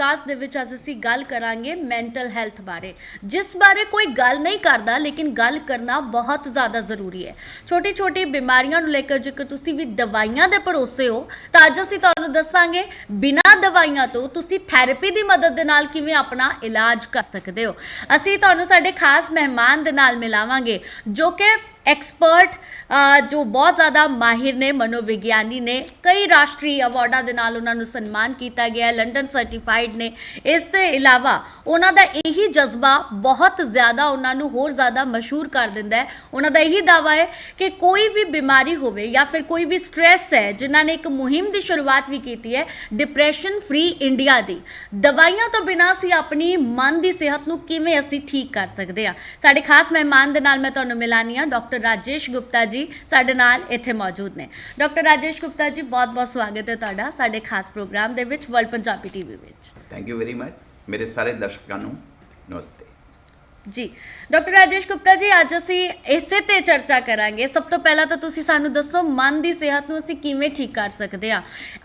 Podcast ਦੇ ਵਿੱਚ ਅੱਜ ਅਸੀਂ ਗੱਲ ਕਰਾਂਗੇ ਮੈਂਟਲ ਹੈਲਥ ਬਾਰੇ, ਜਿਸ ਬਾਰੇ ਕੋਈ ਗੱਲ ਨਹੀਂ ਕਰਦਾ, ਲੇਕਿਨ ਗੱਲ ਕਰਨਾ ਬਹੁਤ ਜ਼ਿਆਦਾ ਜ਼ਰੂਰੀ ਹੈ। ਛੋਟੀ ਛੋਟੀ ਬਿਮਾਰੀਆਂ ਨੂੰ ਲੈ ਕੇ ਜੇਕਰ ਤੁਸੀਂ ਵੀ ਦਵਾਈਆਂ ਦੇ ਭਰੋਸੇ ਹੋ, ਤਾਂ ਅੱਜ ਅਸੀਂ ਤੁਹਾਨੂੰ ਦੱਸਾਂਗੇ, ਬਿਨਾਂ ਦਵਾਈਆਂ ਤੋਂ ਤੁਸੀਂ ਥੈਰੇਪੀ ਦੀ ਮਦਦ ਦੇ ਨਾਲ ਕਿਵੇਂ ਆਪਣਾ ਇਲਾਜ ਕਰ ਸਕਦੇ ਹੋ। ਅਸੀਂ ਤੁਹਾਨੂੰ ਸਾਡੇ ਖਾਸ ਮਹਿਮਾਨ ਦੇ ਨਾਲ ਮਿਲਾਵਾਂਗੇ, ਜੋ ਕਿ ਐਕਸਪਰਟ ਜੋ ਬਹੁਤ ਜ਼ਿਆਦਾ ਮਾਹਿਰ ਨੇ, ਮਨੋਵਿਗਿਆਨੀ ਨੇ, ਕਈ ਰਾਸ਼ਟਰੀ ਅਵਾਰਡਾਂ ਦੇ ਨਾਲ ਉਹਨਾਂ ਨੂੰ ਸਨਮਾਨ ਕੀਤਾ ਗਿਆ ਲੰਡਨ ਸਰਟੀਫਾਈਡ ਨੇ। ਇਸ ਤੋਂ ਇਲਾਵਾ ਉਹਨਾਂ ਦਾ ਇਹੀ ਜਜ਼ਬਾ ਬਹੁਤ ਜ਼ਿਆਦਾ ਉਹਨਾਂ ਨੂੰ ਹੋਰ ਜ਼ਿਆਦਾ ਮਸ਼ਹੂਰ ਕਰ ਦਿੰਦਾ ਹੈ। ਉਹਨਾਂ ਦਾ ਇਹੀ ਦਾਵਾ ਹੈ ਕਿ ਕੋਈ ਵੀ ਬਿਮਾਰੀ ਹੋਵੇ ਜਾਂ ਫਿਰ ਕੋਈ ਵੀ ਸਟ੍ਰੈਸ ਹੈ, ਜਿਨ੍ਹਾਂ ਨੇ ਇੱਕ ਮੁਹਿੰਮ ਦੀ ਸ਼ੁਰੂਆਤ ਵੀ ਕੀਤੀ ਹੈ ਡਿਪਰੈਸ਼ਨ ਫ੍ਰੀ ਇੰਡੀਆ ਦੀ। ਦਵਾਈਆਂ ਤੋਂ ਬਿਨਾਂ ਅਸੀਂ ਆਪਣੀ ਮਨ ਦੀ ਸਿਹਤ ਨੂੰ ਕਿਵੇਂ ਅਸੀਂ ਠੀਕ ਕਰ ਸਕਦੇ ਹਾਂ? ਸਾਡੇ ਖਾਸ ਮਹਿਮਾਨ ਦੇ ਨਾਲ ਮੈਂ ਤੁਹਾਨੂੰ ਮਿਲਾਨੀ ਆ ਡਾਕਟਰ ਰਾਜੇਸ਼ ਗੁਪਤਾ ਜੀ ਸਾਡੇ ਨਾਲ ਇੱਥੇ ਮੌਜੂਦ ਨੇ। ਡਾਕਟਰ ਰਾਜੇਸ਼ ਗੁਪਤਾ ਜੀ ਬਹੁਤ-ਬਹੁਤ ਸਵਾਗਤ ਹੈ ਤੁਹਾਡਾ ਸਾਡੇ ਖਾਸ ਪ੍ਰੋਗਰਾਮ ਦੇ ਵਿੱਚ ਵਰਲਡ ਪੰਜਾਬੀ ਟੀਵੀ ਵਿੱਚ। ਥੈਂਕ ਯੂ ਵੈਰੀ ਮਚ ਮੇਰੇ ਸਾਰੇ ਦਰਸ਼ਕਾਂ ਨੂੰ ਨਮਸਤੇ। ਜੀ ਡਾਕਟਰ ਰਾਜੇਸ਼ ਗੁਪਤਾ ਜੀ ਅੱਜ ਅਸੀਂ ਇਸੇ ਤੇ ਚਰਚਾ ਕਰਾਂਗੇ ਸਭ ਤੋਂ ਪਹਿਲਾਂ ਤਾਂ ਤੁਸੀਂ ਸਾਨੂੰ ਦੱਸੋ ਮਨ ਦੀ ਸਿਹਤ ਨੂੰ ਅਸੀਂ ਕਿਵੇਂ ਠੀਕ ਕਰ ਸਕਦੇ ਹਾਂ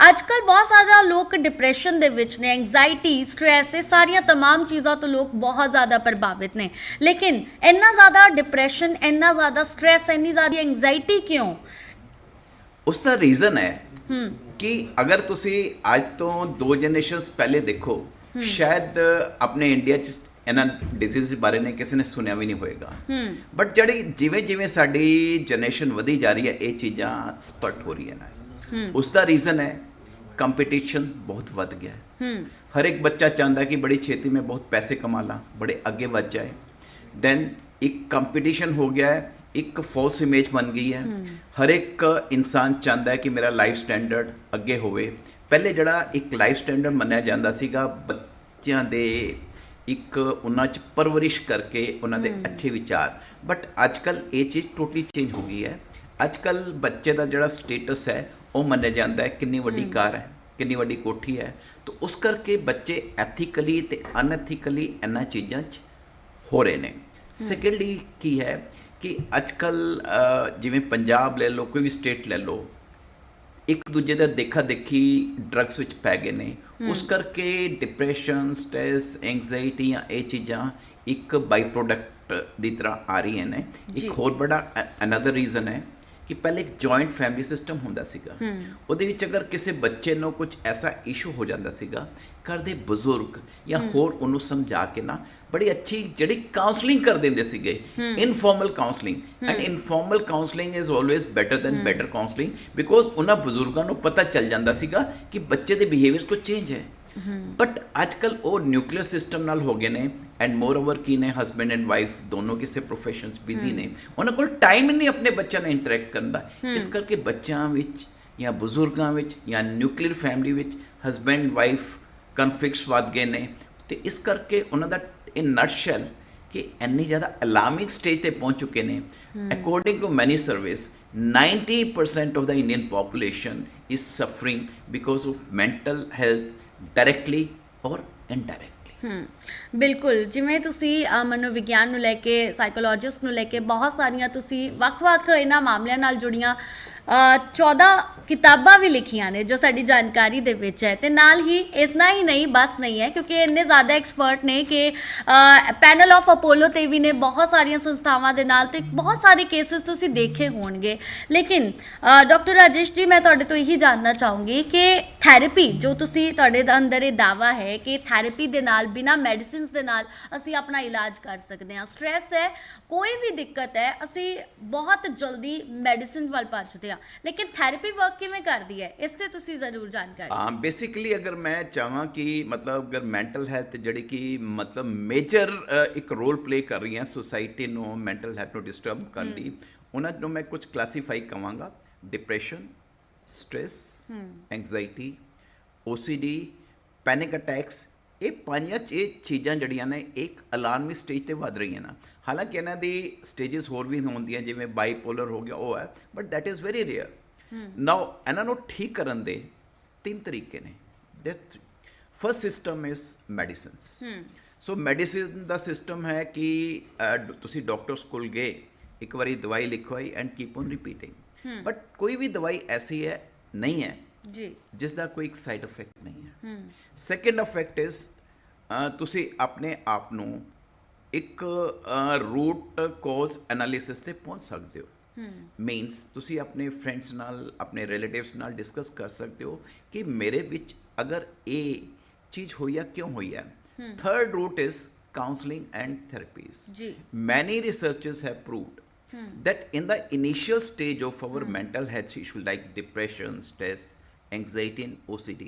ਅੱਜ ਕੱਲ ਬਹੁਤ ਜ਼ਿਆਦਾ ਲੋਕ ਡਿਪਰੈਸ਼ਨ ਦੇ ਵਿੱਚ ਨੇ ਐਂਜ਼ਾਈਟੀ ਸਟ੍ਰੈਸ ਇਹ ਸਾਰੀਆਂ तमाम ਚੀਜ਼ਾਂ ਤੋਂ ਲੋਕ ਬਹੁਤ ਜ਼ਿਆਦਾ ਪ੍ਰਭਾਵਿਤ ਨੇ ਲੇਕਿਨ ਇੰਨਾ ਜ਼ਿਆਦਾ ਡਿਪਰੈਸ਼ਨ ਇੰਨਾ ਜ਼ਿਆਦਾ ਸਟ੍ਰੈਸ ਇੰਨੀ ਜ਼ਿਆਦਾ ਐਂਜ਼ਾਈਟੀ ਕਿਉਂ ਉਸ ਦਾ ਰੀਜ਼ਨ ਹੈ ਹੂੰ ਕਿ ਅਗਰ ਤੁਸੀਂ ਅੱਜ ਤੋਂ ਦੋ ਜਨਰੇਸ਼ਨਸ ਪਹਿਲੇ ਦੇਖੋ ਸ਼ਾਇਦ ਆਪਣੇ ਇੰਡੀਆ 'ਚ ਇਹਨਾਂ ਡਿਜ਼ੀਜ਼ ਬਾਰੇ ਨੇ ਕਿਸੇ ਨੇ ਸੁਣਿਆ ਵੀ ਨਹੀਂ ਹੋਏਗਾ। ਬਟ ਜਿਹੜੀ ਜਿਵੇਂ ਜਿਵੇਂ ਸਾਡੀ ਜਨਰੇਸ਼ਨ ਵਧੀ ਜਾ ਰਹੀ ਹੈ ਇਹ ਚੀਜ਼ਾਂ ਸਪਟ ਹੋ ਰਹੀਆਂ ਨੇ। ਉਸ ਦਾ ਰੀਜ਼ਨ ਹੈ ਕੰਪੀਟੀਸ਼ਨ ਬਹੁਤ ਵੱਧ ਗਿਆ ਹੈ। ਹਰ ਇੱਕ ਬੱਚਾ ਚਾਹੁੰਦਾ ਕਿ ਬੜੀ ਛੇਤੀ ਮੈਂ ਬਹੁਤ ਪੈਸੇ ਕਮਾ ਲਾਂ ਬੜੇ ਅੱਗੇ ਵੱਧ ਜਾਏ। ਦੈਨ ਇੱਕ ਕੰਪੀਟੀਸ਼ਨ ਹੋ ਗਿਆ ਹੈ ਇੱਕ ਫਾਲਸ ਇਮੇਜ ਬਣ ਗਈ ਹੈ। ਹਰ ਇੱਕ ਇਨਸਾਨ ਚਾਹੁੰਦਾ ਹੈ ਕਿ ਮੇਰਾ ਲਾਈਫ ਸਟੈਂਡਰਡ ਅੱਗੇ ਹੋਵੇ। ਪਹਿਲੇ ਜਿਹੜਾ ਇੱਕ ਲਾਈਫ ਸਟੈਂਡਰਡ ਮੰਨਿਆ ਜਾਂਦਾ ਸੀਗਾ ਬੱਚਿਆਂ ਦੇ ਇੱਕ ਉਹਨਾਂ 'ਚ ਪਰਵਰਿਸ਼ ਕਰਕੇ ਉਹਨਾਂ ਦੇ ਅੱਛੇ ਵਿਚਾਰ। ਬਟ ਅੱਜ ਕੱਲ ਇਹ ਚੀਜ਼ ਟੋਟਲੀ ਚੇਂਜ ਹੋ ਗਈ ਹੈ। ਅੱਜ ਕੱਲ ਬੱਚੇ ਦਾ ਜਿਹੜਾ ਸਟੇਟਸ ਹੈ ਉਹ ਮੰਨਿਆ ਜਾਂਦਾ ਹੈ ਕਿੰਨੀ ਵੱਡੀ ਕਾਰ ਹੈ ਕਿੰਨੀ ਵੱਡੀ ਕੋਠੀ ਹੈ। ਤਾਂ ਉਸ ਕਰਕੇ ਬੱਚੇ ਐਥੀਕਲੀ ਤੇ ਅਨਐਥੀਕਲੀ ਇਹਨਾਂ ਚੀਜ਼ਾਂ 'ਚ ਹੋ ਰਹੇ ਨੇ। ਸੈਕੰਡਲੀ ਕੀ ਹੈ ਕਿ ਅੱਜ ਕੱਲ ਜਿਵੇਂ ਪੰਜਾਬ ਲੈ ਲਓ ਕੋਈ ਵੀ ਸਟੇਟ ਲੈ ਲਓ ਇੱਕ ਦੂਜੇ ਦਾ ਦੇਖਾ ਦੇਖੀ ਡਰੱਗਸ ਵਿੱਚ ਪੈ ਗਏ ਨੇ। ਉਸ ਕਰਕੇ ਡਿਪਰੈਸ਼ਨ ਸਟ੍ਰੈਸ ਐਂਗਜ਼ਾਇਟੀ ਜਾਂ ਇਹ ਚੀਜ਼ਾਂ ਇੱਕ ਬਾਈ ਪ੍ਰੋਡਕਟ ਦੀ ਤਰ੍ਹਾਂ ਆ ਰਹੀਆਂ ਨੇ। ਇੱਕ ਹੋਰ ਬੜਾ ਅਨਦਰ ਰੀਜ਼ਨ ਹੈ ਕਿ ਪਹਿਲੇ ਇੱਕ ਜੁਆਇੰਟ ਫੈਮਿਲੀ ਸਿਸਟਮ ਹੁੰਦਾ ਸੀਗਾ। ਉਹਦੇ ਵਿੱਚ ਅਗਰ ਕਿਸੇ ਬੱਚੇ ਨੂੰ ਕੁਝ ਐਸਾ ਇਸ਼ੂ ਹੋ ਜਾਂਦਾ ਸੀਗਾ ਘਰ ਦੇ ਬਜ਼ੁਰਗ ਜਾਂ ਹੋਰ ਉਹਨੂੰ ਸਮਝਾ ਕੇ ਨਾ ਬੜੀ ਅੱਛੀ ਜਿਹੜੀ ਕਾਉਂਸਲਿੰਗ ਕਰ ਦਿੰਦੇ ਸੀਗੇ। Informal counselling and informal counselling is always better than better counselling because ਉਹਨਾਂ ਬਜ਼ੁਰਗਾਂ ਨੂੰ ਪਤਾ ਚੱਲ ਜਾਂਦਾ ਸੀਗਾ ਕਿ ਬੱਚੇ ਦੇ ਬਿਹੇਵੀਅਰ ਕੋ ਚੇਂਜ ਹੈ। ਬਟ ਅੱਜਕੱਲ ਉਹ ਨਿਊਕਲੀਅਰ ਸਿਸਟਮ ਨਾਲ ਹੋ ਗਏ ਨੇ ਐਂਡ ਮੋਰ ਓਵਰ ਕੀ ਨੇ ਹਸਬੈਂਡ ਐਂਡ ਵਾਈਫ ਦੋਨੋਂ ਕਿਸੇ ਪ੍ਰੋਫੈਸ਼ਨਸ ਬਿਜ਼ੀ ਨੇ। ਉਹਨਾਂ ਕੋਲ ਟਾਈਮ ਨਹੀਂ ਆਪਣੇ ਬੱਚਿਆਂ ਨਾਲ ਇੰਟਰੈਕਟ ਕਰਨ ਦਾ। ਇਸ ਕਰਕੇ ਬੱਚਿਆਂ ਵਿੱਚ ਜਾਂ ਬਜ਼ੁਰਗਾਂ ਵਿੱਚ ਜਾਂ ਨਿਊਕਲੀਅਰ ਫੈਮਿਲੀ ਵਿੱਚ ਹਸਬੈਂਡ ਵਾਈਫ ਕਨਫਲਿਕਟਸ ਵੱਧ ਗਏ ਨੇ। ਤੇ ਇਸ ਕਰਕੇ ਉਹਨਾਂ ਦਾ ਇਨ ਨਟਸ਼ੈਲ ਕਿ ਇੰਨੀ ਜ਼ਿਆਦਾ ਅਲਾਰਮਿੰਗ ਸਟੇਜ ਤੇ ਪਹੁੰਚ ਚੁੱਕੇ ਨੇ। According to many surveys 90% of the Indian population is suffering because of mental health directly ਔਰ indirectly. ਬਿਲਕੁਲ, ਜਿਵੇਂ ਤੁਸੀਂ ਮਨੋਵਿਗਿਆਨ ਨੂੰ ਲੈ ਕੇ ਸਾਈਕੋਲੋਜਿਸਟ ਨੂੰ ਲੈ ਕੇ ਬਹੁਤ ਸਾਰੀਆਂ ਤੁਸੀਂ ਵੱਖ-ਵੱਖ ਇਹਨਾਂ ਮਾਮਲਿਆਂ ਨਾਲ ਜੁੜੀਆਂ 14 ਕਿਤਾਬਾਂ ਵੀ ਲਿਖੀਆਂ ਨੇ ਜੋ ਸਾਡੀ ਜਾਣਕਾਰੀ ਦੇ ਵਿੱਚ ਹੈ। ਤੇ ਨਾਲ ਹੀ ਇਤਨਾ ਹੀ ਨਹੀਂ, ਬਸ ਨਹੀਂ ਹੈ, ਕਿਉਂਕਿ ਇੰਨੇ ਜ਼ਿਆਦਾ ਐਕਸਪਰਟ ਨੇ ਕਿ ਪੈਨਲ ਆਫ ਅਪੋਲੋ ਤੇ ਵੀ ਨੇ ਬਹੁਤ ਸਾਰੀਆਂ ਸੰਸਥਾਵਾਂ ਦੇ ਨਾਲ ਤੇ ਬਹੁਤ ਸਾਰੇ ਕੇਸਿਸ ਤੁਸੀਂ ਦੇਖੇ ਹੋਣਗੇ। ਲੇਕਿਨ ਡਾਕਟਰ ਰਾਜੇਸ਼ ਜੀ, ਮੈਂ ਤੁਹਾਡੇ ਤੋਂ ਇਹੀ ਜਾਣਨਾ ਚਾਹੂੰਗੀ ਕਿ ਥੈਰੇਪੀ ਜੋ ਤੁਸੀਂ ਤੁਹਾਡੇ ਅੰਦਰ ਇਹ ਦਾਵਾ ਹੈ ਕਿ ਥੈਰੇਪੀ ਦੇ ਨਾਲ, ਬਿਨਾ ਮੈਡੀਸਿਨਸ ਦੇ ਨਾਲ ਅਸੀਂ ਆਪਣਾ ਇਲਾਜ ਕਰ ਸਕਦੇ ਹਾਂ। ਸਟ੍ਰੈਸ ਹੈ, ਕੋਈ ਵੀ ਦਿੱਕਤ ਹੈ, ਅਸੀਂ ਬਹੁਤ ਜਲਦੀ ਮੈਡੀਸਿਨ ਵੱਲ ਭੱਜਦੇ ਹਾਂ। ਲੇਕਿਨ ਥੈਰੇਪੀ ਵਰਕ ਕਿਵੇਂ ਕਰਦੀ ਹੈ? ਇਸ ਤੇ ਤੁਸੀਂ ਜ਼ਰੂਰ ਜਾਣਕਾਰੀ ਹਾਂ ਬੇਸਿਕਲੀ ਅਗਰ ਮੈਂ ਚਾਹਾਂ ਕਿ ਮਤਲਬ ਅਗਰ ਮੈਂਟਲ ਹੈਲਥ ਜਿਹੜੀ ਕਿ ਮਤਲਬ ਮੇਜਰ ਇੱਕ ਰੋਲ ਪਲੇ ਕਰ ਰਹੀ ਹੈ ਸੁਸਾਇਟੀ ਨੂੰ ਮੈਂਟਲ ਹੈਲਥ ਨੂੰ ਡਿਸਟਰਬ ਕਰਨ ਦੀ ਉਹਨਾਂ ਨੂੰ ਮੈਂ ਕੁਝ classify ਕਵਾਂਗਾ। Depression stress anxiety OCD panic attacks ਇਹ ਪੰਜ ਇਹ ਚੀਜ਼ਾਂ ਜਿਹੜੀਆਂ ਨੇ ਇੱਕ ਅਲਾਰਮੀ ਸਟੇਜ ਤੇ ਵੱਧ ਰਹੀਆਂ ਨੇ। ਹਾਲਾਂਕਿ ਇਹਨਾਂ ਦੀ ਸਟੇजेस ਹੋਰ ਵੀ ਹੁੰਦੀਆਂ ਜਿਵੇਂ ਬਾਈਪੋਲਰ ਹੋ ਗਿਆ ਉਹ ਹੈ but that is very rare. Now ਇਹਨਾਂ ਨੂੰ ਠੀਕ ਕਰਨ ਦੇ ਤਿੰਨ ਤਰੀਕੇ ਨੇ। First system is medicines so medicine the system ਹੈ ਕਿ ਤੁਸੀਂ ਡਾਕਟਰ ਕੋਲ ਗਏ ਇੱਕ ਵਾਰੀ ਦਵਾਈ ਲਿਖਵਾਈ and keep on repeating but ਕੋਈ ਵੀ ਦਵਾਈ ਐਸੀ ਹੈ ਨਹੀਂ ਹੈ ਜੀ। ਜਿਸ ਦਾ ਕੋਈ ਇੱਕ ਸਾਈਡ ਇਫੈਕਟ ਨਹੀਂ ਹੈ ਹੂੰ ਸੈਕੰਡ ਇਫੈਕਟ ਇਜ਼ ਤੁਸੀਂ ਆਪਣੇ ਆਪ ਨੂੰ ਇੱਕ ਰੂਟ ਕਾਜ਼ ਐਨਾਲਿਸਿਸ ਤੇ ਪਹੁੰਚ ਸਕਦੇ ਹੋ ਹੂੰ ਮੀਨਸ ਤੁਸੀਂ ਆਪਣੇ ਫਰੈਂਡਸ ਨਾਲ ਆਪਣੇ ਰਿਲੇਟਿਵਸ ਨਾਲ ਡਿਸਕਸ ਕਰ ਸਕਦੇ ਹੋ ਕਿ ਮੇਰੇ ਵਿੱਚ ਅਗਰ ਇਹ ਚੀਜ਼ ਹੋਈ ਹੈ ਕਿਉਂ ਹੋਈ ਹੈ third root is counseling and therapies ਜੀ many researchers have proved that in the initial stage of our mental health issue like depression stress anxiety and ocd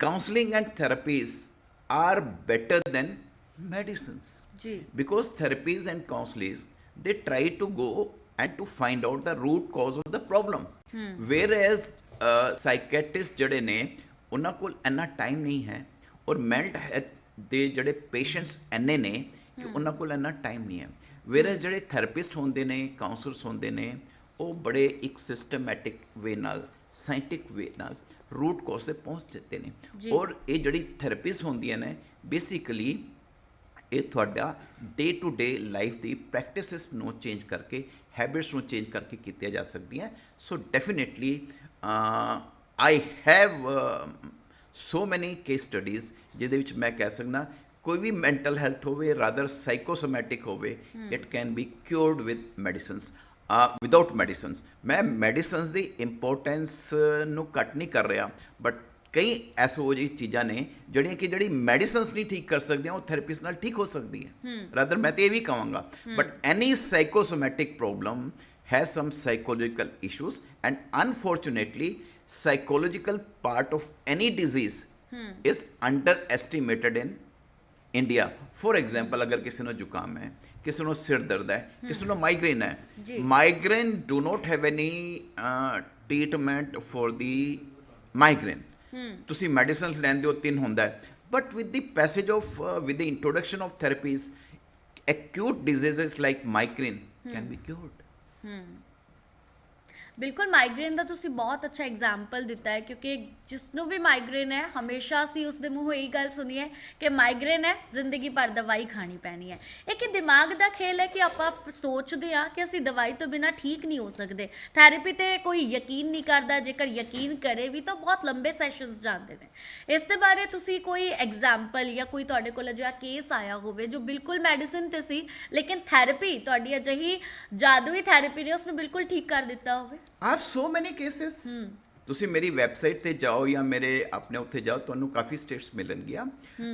counseling and therapies are better than medicines ਜੀ because therapies and counselors they try to go and to find out the root cause of the problem whereas uh, psychiatrist ਜਿਹੜੇ ਨੇ ਉਹਨਾਂ ਕੋਲ ਇੰਨਾ time ਨਹੀਂ ਹੈ ਔਰ mental health ਦੇ ਜਿਹੜੇ ਪੇਸ਼ੈਂਟਸ ਇੰਨੇ ਨੇ ਕਿ ਉਹਨਾਂ ਕੋਲ ਇੰਨਾ ਟਾਈਮ ਨਹੀਂ ਹੈ whereas ਜਿਹੜੇ ਥੈਰੇਪਿਸਟ ਹੁੰਦੇ ਨੇ ਕਾਉਂਸਲਰਸ ਹੁੰਦੇ ਨੇ ਉਹ ਬੜੇ ਇੱਕ ਸਿਸਟਮੈਟਿਕ ਵੇ ਨਾਲ ਸਾਇੰਟਿਕ ਵੇ ਨਾਲ ਰੂਟ ਕਾਜ਼ ਤੇ ਪਹੁੰਚ ਜਾਂਦੇ ਨੇ। ਔਰ ਇਹ ਜਿਹੜੀ ਥੈਰੇਪੀਜ਼ ਹੁੰਦੀਆਂ ਨੇ ਬੇਸਿਕਲੀ ਇਹ ਤੁਹਾਡਾ ਡੇ ਟੂ ਡੇ ਲਾਈਫ ਦੀ ਪ੍ਰੈਕਟਿਸਿਸ ਨੂੰ ਚੇਂਜ ਕਰਕੇ ਹੈਬਿਟਸ ਨੂੰ ਚੇਂਜ ਕਰਕੇ ਕੀਤੀਆਂ ਜਾ ਸਕਦੀਆਂ। So definitely I have so many case studies ਜਿਹਦੇ ਵਿੱਚ ਮੈਂ ਕਹਿ ਸਕਦਾ ਕੋਈ ਵੀ ਮੈਂਟਲ ਹੈਲਥ ਹੋਵੇ ਰਾਦਰ ਸਾਈਕੋਸੋਮੈਟਿਕ ਹੋਵੇ it can be cured with medicines without medicines ਮੈਂ ਮੈਡੀਸਿਨਸ ਦੀ ਇੰਪੋਰਟੈਂਸ ਨੂੰ ਕੱਟ ਨਹੀਂ ਕਰ ਰਿਹਾ ਬਟ ਕਈ ਐਸੋ ਜਿਹੀ ਚੀਜ਼ਾਂ ਨੇ ਜਿਹੜੀਆਂ ਕਿ ਜਿਹੜੀ ਮੈਡੀਸਿਨਸ ਨਹੀਂ ਠੀਕ ਕਰ ਸਕਦੀਆਂ ਉਹ ਥੈਰੇਪਿਸਟ ਨਾਲ ਠੀਕ ਹੋ ਸਕਦੀਆਂ ਰਾਦਰ ਮੈਂ ਤੇ ਇਹ ਵੀ ਕਹਾਂਗਾ but any psychosomatic problem has some psychological issues and unfortunately psychological part of any disease is underestimated in India for example ਅਗਰ ਕਿਸੇ ਨੂੰ ਜ਼ੁਕਾਮ ਹੈ ਕਿਸੇ ਨੂੰ ਸਿਰ ਦਰਦ ਹੈ ਕਿਸੇ ਨੂੰ ਮਾਈਗ੍ਰੇਨ ਹੈ। Migraine do not have any treatment for the migraine ਤੁਸੀਂ ਮੈਡੀਸਿਨਸ ਲੈਂਦੇ ਹੋ ਤਿੰਨ ਹੁੰਦਾ but with the passage of with the introduction of therapies acute diseases like migraine can be cured ਬਿਲਕੁਲ ਮਾਈਗ੍ਰੇਨ ਦਾ ਤੁਸੀਂ ਬਹੁਤ ਅੱਛਾ ਐਗਜ਼ਾਮਪਲ ਦਿੱਤਾ ਹੈ, ਕਿਉਂਕਿ ਜਿਸ ਨੂੰ ਵੀ ਮਾਈਗ੍ਰੇਨ ਹੈ, ਹਮੇਸ਼ਾ ਅਸੀਂ ਉਸ ਦੇ ਮੂੰਹੋਂ ਇਹੀ ਗੱਲ ਸੁਣੀ ਹੈ ਕਿ ਮਾਈਗ੍ਰੇਨ ਹੈ, ਜ਼ਿੰਦਗੀ ਭਰ ਦਵਾਈ ਖਾਣੀ ਪੈਣੀ ਹੈ। ਇਹ ਕਿ ਦਿਮਾਗ ਦਾ ਖੇਲ ਹੈ ਕਿ ਆਪਾਂ ਸੋਚਦੇ ਆ ਕਿ ਅਸੀਂ ਦਵਾਈ ਤੋਂ ਬਿਨਾ ਠੀਕ ਨਹੀਂ ਹੋ ਸਕਦੇ। ਥੈਰੇਪੀ ਤੇ ਕੋਈ ਯਕੀਨ ਨਹੀਂ ਕਰਦਾ, ਜੇਕਰ ਯਕੀਨ ਕਰੇ ਵੀ ਤਾਂ ਬਹੁਤ ਲੰਬੇ ਸੈਸ਼ਨਸ ਜਾਂਦੇ ਨੇ। ਇਸ ਦੇ ਬਾਰੇ ਤੁਸੀਂ ਕੋਈ ਐਗਜ਼ਾਮਪਲ ਜਾਂ ਕੋਈ ਤੁਹਾਡੇ ਕੋਲ ਅਜਿਹਾ ਕੇਸ ਆਇਆ ਹੋਵੇ, ਜੋ ਬਿਲਕੁਲ ਮੈਡੀਸਿਨ ਤੇ ਸੀ, ਲੇਕਿਨ ਥੈਰੇਪੀ ਤੁਹਾਡੀ ਅਜਿਹੀ ਜਾਦੂਈ ਥੈਰੇਪੀ ਨੇ ਉਸ ਨੂੰ ਬਿਲਕੁਲ ਠੀਕ ਕਰ ਦਿੱਤਾ ਹੋਵੇ? Have so many cases. ਤੁਸੀਂ ਮੇਰੀ ਵੈਬਸਾਈਟ ਤੇ ਜਾਓ ਜਾਂ ਮੇਰੇ ਆਪਣੇ ਉੱਥੇ ਜਾਓ ਤੁਹਾਨੂੰ ਕਾਫੀ ਸਟੇਟਸ ਮਿਲਣਗੀਆਂ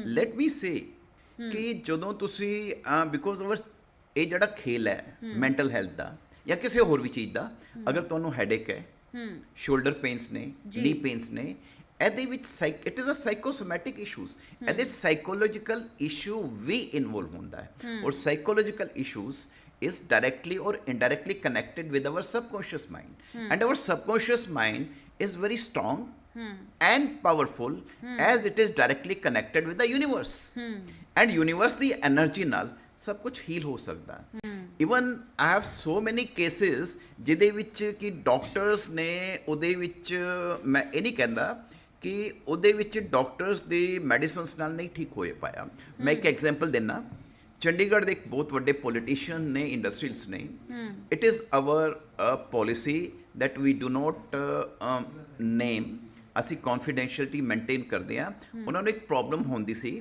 ਲੈਟ ਮੀ ਸੇ ਕਿ ਜਦੋਂ ਤੁਸੀਂ ਬਿਕੋਜ਼ ਅਵਰ ਇਹ ਜਿਹੜਾ ਖੇਲ ਹੈ ਮੈਂਟਲ ਹੈਲਥ ਦਾ ਜਾਂ ਕਿਸੇ ਹੋਰ ਵੀ ਚੀਜ਼ ਦਾ ਅਗਰ ਤੁਹਾਨੂੰ ਹੈਡੇਕ ਹੈ ਸ਼ੋਲਡਰ ਪੇਨਸ ਨੇ। ਨੀ ਪੇਨਸ ਨੇ ਇਹਦੇ ਵਿੱਚ psych it is a psychosomatic issues ਇਹਦੇ ਸਾਈਕੋਲੋਜੀਕਲ ਇਸ਼ੂ ਵੀ ਇਨਵੋਲਵ ਹੁੰਦਾ ਹੈ ਔਰ psychological issues is directly or indirectly connected with our subconscious mind. Hmm. And our subconscious mind is very strong hmm. and powerful hmm. as it is directly connected with the universe. And universe the energy ਨਾਲ ਸਭ ਕੁਝ heal ਹੋ ਸਕਦਾ even I have so many cases ਜਿਹਦੇ ਵਿੱਚ ਕਿ doctors ਨੇ ਉਹਦੇ ਵਿੱਚ ਮੈਂ ਇਹ ਨਹੀਂ ਕਹਿੰਦਾ ਕਿ ਉਹਦੇ ਵਿੱਚ ਡਾਕਟਰਸ ਦੇ ਮੈਡੀਸਿਨਸ ਨਾਲ ਨਹੀਂ ਠੀਕ ਹੋਏ ਪਾਇਆ ਮੈਂ ਇੱਕ ਐਗਜ਼ਾਮਪਲ ਦਿੰਨਾ ਚੰਡੀਗੜ੍ਹ ਦੇ ਇੱਕ ਬਹੁਤ ਵੱਡੇ ਪੋਲੀਟੀਸ਼ੀਅਨ ਨੇ ਇੰਡਸਟਰੀਅਲਸ ਨੇ। It is our policy that we do not uh, um, name ਅਸੀਂ ਕੌਨਫੀਡੈਂਸ਼ੀਅਲਟੀ ਮੇਨਟੇਨ ਕਰਦੇ ਆ ਉਹਨਾਂ ਨੂੰ ਇੱਕ ਪ੍ਰੋਬਲਮ ਹੁੰਦੀ ਸੀ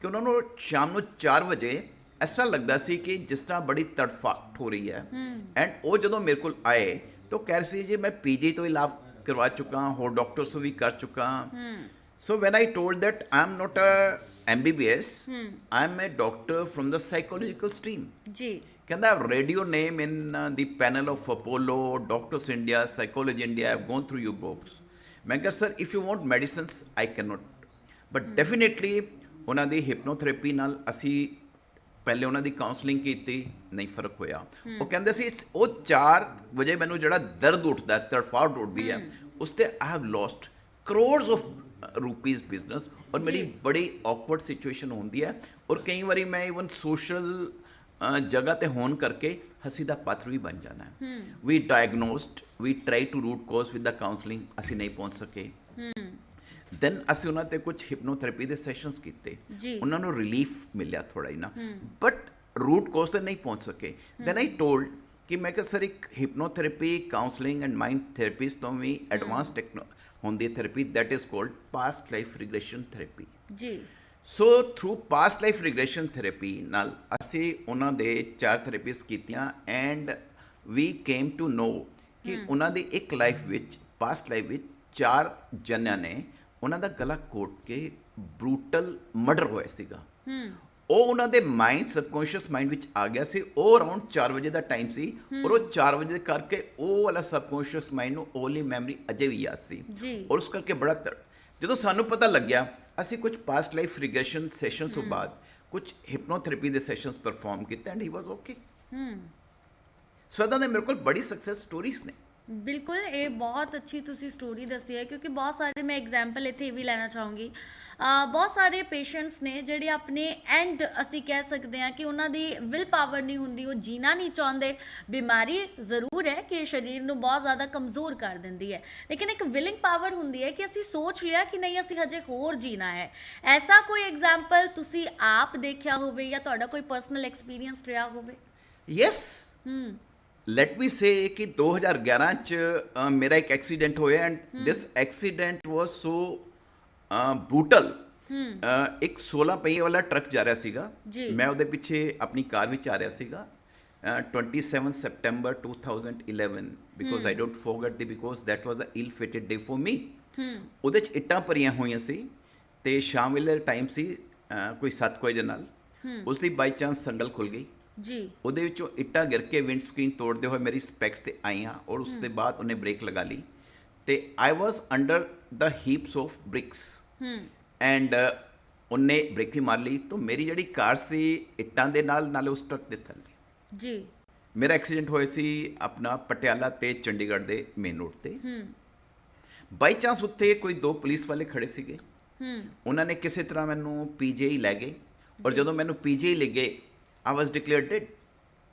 ਕਿ ਉਹਨਾਂ ਨੂੰ ਸ਼ਾਮ ਨੂੰ 4 ਵਜੇ ਇਸ ਤਰ੍ਹਾਂ ਲੱਗਦਾ ਸੀ ਕਿ ਜਿਸ ਤਰ੍ਹਾਂ ਬੜੀ ਤੜਫਾਟ ਹੋ ਰਹੀ ਹੈ। ਐਂਡ ਉਹ ਜਦੋਂ ਮੇਰੇ ਕੋਲ ਆਏ ਤਾਂ ਕਹਿ ਰਹੇ ਸੀ ਜੀ ਮੈਂ ਪੀਜੀ ਤੋਂ ਇਲਾਜ ਕਰਵਾ ਚੁੱਕਾ ਹਾਂ ਹੋਰ ਡਾਕਟਰਸ ਤੋਂ ਵੀ ਕਰ ਚੁੱਕਾ ਹਾਂ। So when I told that I'm not a MBBS, I'm a doctor from the psychological stream. ਜੀ ਕਹਿੰਦਾ I've read your name in uh, the panel of Apollo, Doctors India, Psychology India. I've gone through your books. ਮੈਂ ਕਿਹਾ sir if you want medicines, I cannot. But definitely ਉਹਨਾਂ ਦੀ ਹਿਪਨੋਥੈਰੇਪੀ ਨਾਲ ਅਸੀਂ ਪਹਿਲੇ ਉਹਨਾਂ ਦੀ ਕਾਉਂਸਲਿੰਗ ਕੀਤੀ ਨਹੀਂ ਫ਼ਰਕ ਹੋਇਆ ਉਹ ਕਹਿੰਦੇ ਸੀ ਉਹ 4 ਵਜੇ ਮੈਨੂੰ ਜਿਹੜਾ ਦਰਦ ਉੱਠਦਾ ਤੜਫਾਟ ਉੱਠਦੀ ਹੈ ਉਸ ਤੇ I have lost crores of rupees business ਔਰ ਮੇਰੀ। ਬੜੀ ਔਕਵਰਡ ਸਿਚੁਏਸ਼ਨ ਹੁੰਦੀ ਹੈ ਔਰ ਕਈ ਵਾਰੀ ਮੈਂ ਇਵਨ ਸੋਸ਼ਲ ਜਗ੍ਹਾ ਤੇ ਹੋਣ ਕਰਕੇ ਹਸੀ ਦਾ ਪਾਤਰ ਵੀ ਬਣ ਜਾਣਾ ਹੈ we diagnosed we try to root cause with the counselling ਅਸੀਂ ਨਹੀਂ ਪਹੁੰਚ ਸਕੇ ਦੈਨ ਅਸੀਂ ਉਹਨਾਂ ਤੇ ਕੁਝ ਹਿਪਨੋਥੈਰੇਪੀ ਦੇ ਸੈਸ਼ਨਸ ਕੀਤੇ। ਉਹਨਾਂ ਨੂੰ ਰਿਲੀਫ ਮਿਲਿਆ ਥੋੜਾ ਹੀ ਨਾ ਬਟ ਰੂਟ ਕਾਜ਼ ਤੇ ਨਹੀਂ ਪਹੁੰਚ ਸਕੇ ਦੈਨ ਆਈ ਟੋਲਡ ਕਿ ਮੈਂ ਕਿਹਾ ਸਰ ਇੱਕ hypnotherapy counselling and mind therapist ਤੋਂ ਵੀ ਐਡਵਾਂਸ ਟੈਕਨੋ ਹੁੰਦੀ ਹੈ therapy that is called past life regression therapy. ਜੀ। So through past life regression therapy ਨਾਲ ਅਸੀਂ ਉਹਨਾਂ ਦੇ ਚਾਰ ਥੈਰੇਪੀਸ ਕੀਤੀਆਂ and we came to know ਕਿ ਉਹਨਾਂ ਦੀ ਇੱਕ ਲਾਈਫ ਵਿੱਚ ਪਾਸਟ ਲਾਈਫ ਵਿੱਚ ਚਾਰ ਜਨਿਆਂ ਨੇ ਉਹਨਾਂ ਦਾ ਗਲਾ ਕੋਟ ਕੇ ਬਰੂਟਲ ਮਰਡਰ ਹੋਇਆ ਸੀਗਾ। ਹੂੰ। ਉਹ ਉਹਨਾਂ ਦੇ ਮਾਈਂਡ ਸਬਕੌਂਸ਼ੀਅਸ ਮਾਈਂਡ ਵਿੱਚ ਆ ਗਿਆ ਸੀ। ਉਹ ਅਰਾਊਂਡ 4 ਵਜੇ ਦਾ ਟਾਈਮ ਸੀ ਔਰ ਉਹ 4 ਵਜੇ ਕਰਕੇ ਉਹ ਵਾਲਾ ਸਬਕੌਂਸ਼ੀਅਸ ਮਾਈਂਡ ਨੂੰ ਓਨਲੀ ਮੈਮਰੀ ਅਜੇ ਵੀ ਯਾਦ ਸੀ। ਔਰ ਉਸ ਕਰਕੇ ਬੜਾ ਤਰ ਜਦੋਂ ਸਾਨੂੰ ਪਤਾ ਲੱਗਿਆ ਅਸੀਂ ਕੁਝ ਪਾਸਟ ਲਾਈਫ ਰਿਗਰੈਸ਼ਨ ਸੈਸ਼ਨਸ ਤੋਂ ਬਾਅਦ ਕੁਝ ਹਿਪਨੋਥੈਰੇਪੀ ਦੇ ਸੈਸ਼ਨਸ ਪਰਫਾਰਮ ਕੀਤੇ ਐਂਡ ਹੀ ਵਾਸ ਓਕੇ ਹੂੰ। ਸੋ ਇਦਾਂ ਦੇ ਮੇਰੇ ਕੋਲ ਬੜੀ ਸਕਸੈਸ ਸਟੋਰੀਜ਼ ਨੇ। ਬਿਲਕੁਲ ਇਹ ਬਹੁਤ ਅੱਛੀ ਤੁਸੀਂ ਸਟੋਰੀ ਦੱਸੀ ਹੈ ਕਿਉਂਕਿ ਬਹੁਤ ਸਾਰੇ ਮੈਂ ਐਗਜ਼ਾਮਪਲ ਇੱਥੇ ਵੀ ਲੈਣਾ ਚਾਹੂੰਗੀ। ਬਹੁਤ ਸਾਰੇ ਪੇਸ਼ੈਂਟਸ ਨੇ ਜਿਹੜੇ ਆਪਣੇ ਐਂਡ ਅਸੀਂ ਕਹਿ ਸਕਦੇ ਹਾਂ ਕਿ ਉਹਨਾਂ ਦੀ ਵਿਲ ਪਾਵਰ ਨਹੀਂ ਹੁੰਦੀ ਉਹ ਜੀਣਾ ਨਹੀਂ ਚਾਹੁੰਦੇ। ਬਿਮਾਰੀ ਜ਼ਰੂਰ ਹੈ ਕਿ ਸਰੀਰ ਨੂੰ ਬਹੁਤ ਜ਼ਿਆਦਾ ਕਮਜ਼ੋਰ ਕਰ ਦਿੰਦੀ ਹੈ। ਲੇਕਿਨ ਇੱਕ ਵਿਲਿੰਗ ਪਾਵਰ ਹੁੰਦੀ ਹੈ ਕਿ ਅਸੀਂ ਸੋਚ ਲਿਆ ਕਿ ਨਹੀਂ ਅਸੀਂ ਹਜੇ ਹੋਰ ਜੀਣਾ ਹੈ। ਐਸਾ ਕੋਈ ਐਗਜ਼ਾਮਪਲ ਤੁਸੀਂ ਆਪ ਦੇਖਿਆ ਹੋਵੇ ਜਾਂ ਤੁਹਾਡਾ ਕੋਈ ਪਰਸਨਲ ਐਕਸਪੀਰੀਅੰਸ ਰਿਹਾ ਹੋਵੇ? ਯੈਸ ਹੂੰ। ਲੈਟ ਮੀ ਸੇ ਕਿ 2011 ਚ ਅ, ਮੇਰਾ ਇੱਕ ਐਕਸੀਡੈਂਟ ਹੋਇਆ and this accident was so brutal ਇੱਕ 16 ਪਹੀਏ ਵਾਲਾ ਟਰੱਕ ਜਾ ਰਿਹਾ ਸੀਗਾ। ਮੈਂ ਉਹਦੇ ਪਿੱਛੇ ਆਪਣੀ ਕਾਰ ਵਿੱਚ ਆ ਰਿਹਾ ਸੀਗਾ ਅ, 27 September 2011 because I don't forget the because that was a ill fated day for me ਹੂੰ ਉਹਦੇ ਚ ਇੱਟਾਂ ਭਰੀਆਂ ਹੋਈਆਂ ਸੀ ਤੇ ਸ਼ਾਮ ਵੇਲੇ ਟਾਈਮ ਸੀ ਅ, ਕੋਈ 7 ਵਜੇ ਨਾਲ ਉਸ ਦੀ ਬਾਈ ਚਾਂਸ ਸੰਗਲ ਖੁੱਲ ਗਈ ਜੀ। ਉਹਦੇ ਵਿੱਚੋਂ ਇੱਟਾਂ ਗਿਰ ਕੇ ਵਿੰਡ ਸਕਰੀਨ ਤੋੜਦੇ ਹੋਏ ਮੇਰੀ ਸਪੈਕਸ ਤੇ ਆਈਆਂ ਔਰ ਉਸ ਦੇ ਬਾਅਦ ਉਹਨੇ ਬ੍ਰੇਕ ਲਗਾ ਲਈ। ਤੇ I was under the heaps of bricks ਹੂੰ। ਐਂਡ ਉਹਨੇ ਬ੍ਰੇਕ ਵੀ ਮਾਰ ਲਈ। ਤਾਂ ਮੇਰੀ ਜਿਹੜੀ ਕਾਰ ਸੀ ਇੱਟਾਂ ਦੇ ਨਾਲ ਨਾਲੇ ਉਸ ਟਰੱਕ ਦੇ ਥੱਲੇ। ਜੀ। ਮੇਰਾ ਐਕਸੀਡੈਂਟ ਹੋਇਆ ਸੀ ਆਪਣਾ ਪਟਿਆਲਾ ਤੇ ਚੰਡੀਗੜ੍ਹ ਦੇ ਮੇਨ ਰੋਡ ਤੇ। ਹੂੰ। ਬਾਈ ਚਾਂਸ ਉੱਤੇ ਕੋਈ ਦੋ ਪੁਲਿਸ ਵਾਲੇ ਖੜੇ ਸੀਗੇ। ਹੂੰ। ਉਹਨਾਂ ਨੇ ਕਿਸੇ ਤਰ੍ਹਾਂ ਮੈਨੂੰ ਪੀਜੀਆਈ ਲੈ ਗਏ। ਔਰ ਜਦੋਂ ਮੈਨੂੰ ਪੀਜੀਆਈ ਲੈ ਗਏ ਆਈ ਵਾਸ ਡਿਕਲੇਅਰਡ ਡੈਡ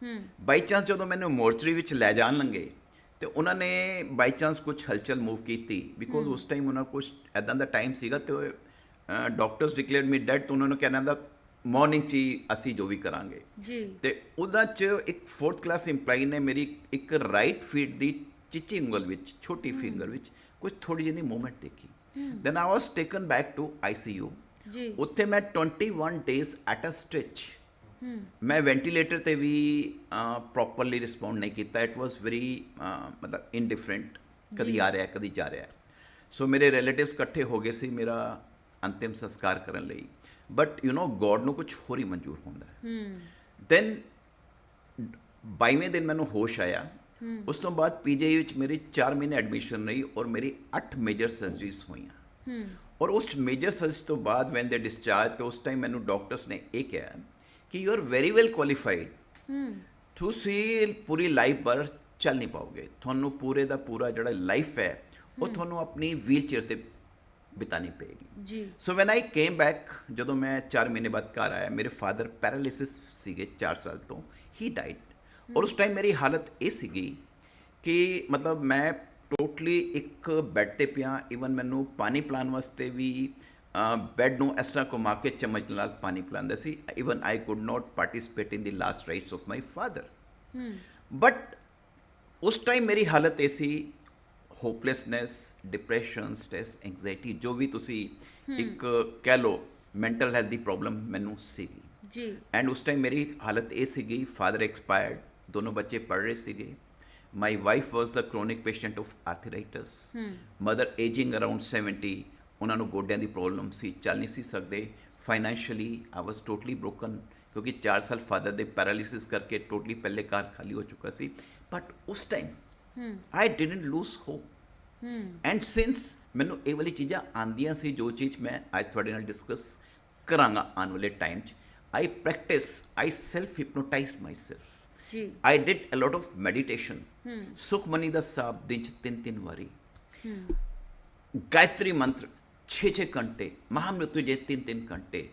ਹੂੰ। ਬਾਈ ਚਾਂਸ ਜਦੋਂ ਮੈਨੂੰ ਮੋਰਚਰੀ ਵਿੱਚ ਲੈ ਜਾਣ ਲੰਗੇ ਤੇ ਉਹਨਾਂ ਨੇ ਬਾਈ ਚਾਂਸ ਕੁਝ ਹਲਚਲ ਮੂਵ ਕੀਤੀ ਬਿਕੋਜ਼ ਉਸ ਟਾਈਮ ਉਹਨਾਂ ਕੁਝ ਐਦਾਂ ਦਾ ਟਾਈਮ ਸੀਗਾ ਤੇ ਡਾਕਟਰਸ ਡਿਕਲੇਅਰਡ ਮੀ ਡੈਡ ਤਾਂ ਉਹਨਾਂ ਨੂੰ ਕਹਿਣਾ ਦਾ ਮਾਰਨਿੰਗ 'ਚ ਅਸੀਂ ਜੋ ਵੀ ਕਰਾਂਗੇ। ਜੀ। ਤੇ ਉਹਦਾ 'ਚ ਇੱਕ 4th ਕਲਾਸ EMPLOYEE ਨੇ ਮੇਰੀ ਇੱਕ ਰਾਈਟ ਫੀਟ ਦੀ ਚਿੱਚੀ ਉਂਗਲ ਵਿੱਚ ਛੋਟੀ ਫਿੰਗਰ ਵਿੱਚ ਕੁਝ ਥੋੜੀ ਜਿਹੀ ਮੂਵਮੈਂਟ ਦੇਖੀ। Then I was taken back to ICU ਜੀ। ਉੱਥੇ ਮੈਂ 21 ਡੇਜ਼ ਐਟ ਅ ਸਟਿਚ ਹੂੰ ਮੈਂ ਵੈਂਟੀਲੇਟਰ ਤੇ ਵੀ ਪ੍ਰੋਪਰਲੀ ਰਿਸਪੌਂਡ ਨਹੀਂ ਕੀਤਾ। ਇਟ ਵਾਸ ਵੈਰੀ ਮਤਲਬ ਇਨਡਿਫਰੈਂਟ ਕਦੀ। ਆ ਰਿਹਾ ਕਦੀ ਜਾ ਰਿਹਾ। ਸੋ ਮੇਰੇ ਰਿਲੇਟਿਵਸ ਇਕੱਠੇ ਹੋ ਗਏ ਸੀ ਮੇਰਾ ਅੰਤਿਮ ਸੰਸਕਾਰ ਕਰਨ ਲਈ। ਬਟ ਯੂ نو ਗੋਡ ਨੂੰ ਕੁਝ ਹੋਰ ਹੀ ਮਨਜ਼ੂਰ ਹੁੰਦਾ ਹੈ। ਦੈਨ 22ਵੇਂ ਦਿਨ ਮੈਨੂੰ ਹੋਸ਼ ਆਇਆ। ਉਸ ਤੋਂ ਬਾਅਦ ਪੀਜੀਆਈ ਵਿੱਚ ਮੇਰੀ 4 ਮਹੀਨੇ ਐਡਮਿਸ਼ਨ ਰਹੀ ਔਰ ਮੇਰੀ 8 ਮੇਜਰ ਸਰਜਰੀਜ਼ ਹੋਈਆਂ। ਔਰ ਉਸ ਮੇਜਰ ਸਰਜਰੀ ਤੋਂ ਬਾਅਦ ਵੈਨ ਦੇ ਡਿਸਚਾਰਜ ਤੇ ਉਸ ਟਾਈਮ ਮੈਨੂੰ ਡਾਕਟਰਸ ਨੇ ਇਹ ਕਿਹਾ ਕਿ you are very well qualified ਤੁਸੀਂ ਪੂਰੀ ਲਾਈਫ ਪਰ ਚੱਲ ਨਹੀਂ ਪਾਓਗੇ। ਤੁਹਾਨੂੰ ਪੂਰੇ ਦਾ ਪੂਰਾ ਜਿਹੜਾ ਲਾਈਫ ਹੈ ਉਹ ਤੁਹਾਨੂੰ ਆਪਣੀ ਵੀਲ ਚੇਅਰ ਤੇ ਬਿਤਾਣੀ ਪਏਗੀ। ਜੀ। So when I came back ਜਦੋਂ ਮੈਂ 4 ਮਹੀਨੇ ਬਾਅਦ ਘਰ ਆਇਆ ਮੇਰੇ ਫਾਦਰ ਪੈਰਾਲਿਸਿਸ ਸੀਗੇ 4 ਸਾਲ ਤੋਂ। ਹੀ। ਡਾਈਡ ਔਰ ਉਸ ਟਾਈਮ ਮੇਰੀ ਹਾਲਤ ਇਹ ਸੀਗੀ ਕਿ ਮਤਲਬ ਮੈਂ ਟੋਟਲੀ ਇੱਕ ਬੈੱਡ ਤੇ ਪਿਆ ਇਵਨ ਮੈਨੂੰ ਪਾਣੀ ਪਿਲਾਉਣ ਵਾਸਤੇ ਵੀ ਬੈੱਡ ਨੂੰ ਇਸ ਤਰ੍ਹਾਂ ਘੁਮਾ ਕੇ ਚਮਚ ਨਾਲ ਪਾਣੀ ਪਿਲਾਉਂਦਾ ਸੀ। Even I could not participate in the last rites of my father but ਉਸ ਟਾਈਮ ਮੇਰੀ ਹਾਲਤ ਇਹ ਸੀ ਹੋਪਲੈਸਨੈਸ ਡਿਪਰੈਸ਼ਨ ਸਟ੍ਰੈਸ ਐਂਗਜ਼ਾਇਟੀ ਜੋ ਵੀ ਤੁਸੀਂ ਇੱਕ ਕਹਿ ਲਓ ਮੈਂਟਲ ਹੈਲਥ ਦੀ ਪ੍ਰੋਬਲਮ ਮੈਨੂੰ ਸੀਗੀ। ਜੀ। ਐਂਡ ਉਸ ਟਾਈਮ ਮੇਰੀ ਹਾਲਤ ਇਹ ਸੀਗੀ ਫਾਦਰ ਐਕਸਪਾਇਰਡ ਦੋਨੋਂ ਬੱਚੇ ਪੜ੍ਹ ਰਹੇ ਸੀਗੇ। My wife was the chronic patient of arthritis ਹੂੰ। ਮਦਰ ਏਜਿੰਗ ਅਰਾਊਂਡ 70 ਉਹਨਾਂ ਨੂੰ ਗੋਡਿਆਂ ਦੀ ਪ੍ਰੋਬਲਮ ਸੀ ਚੱਲ ਨਹੀਂ ਸੀ ਸਕਦੇ। Financially I was totally broken ਕਿਉਂਕਿ 4 ਸਾਲ ਫਾਦਰ ਦੇ ਪੈਰਾਲਿਸਿਸ ਕਰਕੇ ਟੋਟਲੀ ਪਹਿਲੇ ਕਾਰ ਖਾਲੀ ਹੋ ਚੁੱਕਾ ਸੀ। ਬਟ ਉਸ time I didn't lose hope and since ਮੈਨੂੰ ਇਹ ਵਾਲੀ ਚੀਜ਼ਾਂ ਆਂਦੀਆਂ ਸੀ ਜੋ ਚੀਜ਼ ਮੈਂ ਅੱਜ ਤੁਹਾਡੇ ਨਾਲ ਡਿਸਕਸ ਕਰਾਂਗਾ ਆਉਣ ਵਾਲੇ ਟਾਈਮ 'ਚ I practice I self hypnotized myself ਜੀ I did a lot of meditation Sukhmani ਦਾ ਸਾਬ ਦਿਨ 'ਚ ਤਿੰਨ ਤਿੰਨ ਵਾਰੀ ਗਾਇਤਰੀ ਮੰਤਰ 6-6 ਘੰਟੇ ਮਹਾਮ੍ਰਿਤੁਜੇ 3-3 ਘੰਟੇ